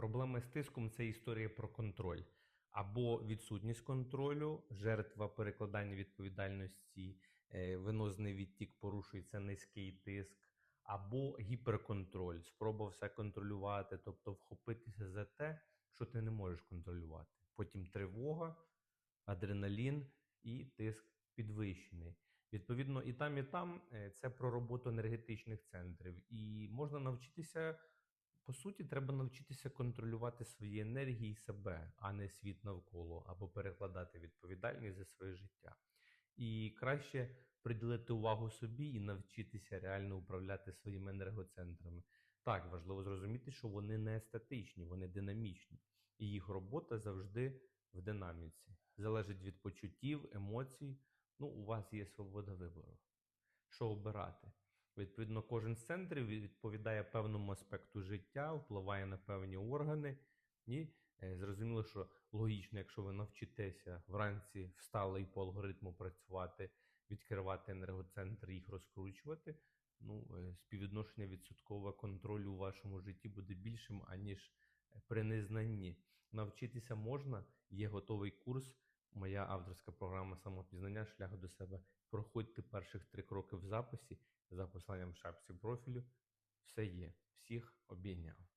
Проблема з тиском це історія про контроль. Або відсутність контролю, жертва перекладання відповідальності, е, венозний відтік порушується низький тиск, або гіперконтроль, спроба все контролювати, тобто вхопитися за те, що ти не можеш контролювати. Потім тривога, адреналін і тиск підвищений. Відповідно, і там, і там е, це про роботу енергетичних центрів. І можна навчитися, по суті, треба навчитися контролювати свої енергії і себе, а не світ навколо, або перекладати відповідальність за своє життя. І краще приділити увагу собі і навчитися реально управляти своїми енергоцентрами. Так, важливо зрозуміти, що вони не статичні, вони динамічні, і їх робота завжди в динаміці. Залежить від почуттів, емоцій. Ну, у вас є свобода вибору. Що обирати? Відповідно, кожен з центрів відповідає певному аспекту життя, впливає на певні органи. І е, зрозуміло, що логічно, якщо ви навчитеся вранці встали і по алгоритму працювати, відкривати енергоцентр, їх розкручувати. Ну, е, співвідношення відсоткового контролю у вашому житті буде більшим, аніж при незнанні. Навчитися можна, є готовий курс. Моя авторська програма самопізнання шлях до себе. Проходьте перших три кроки в записі за посланням в шапці профілю. Все є. Всіх обійняв.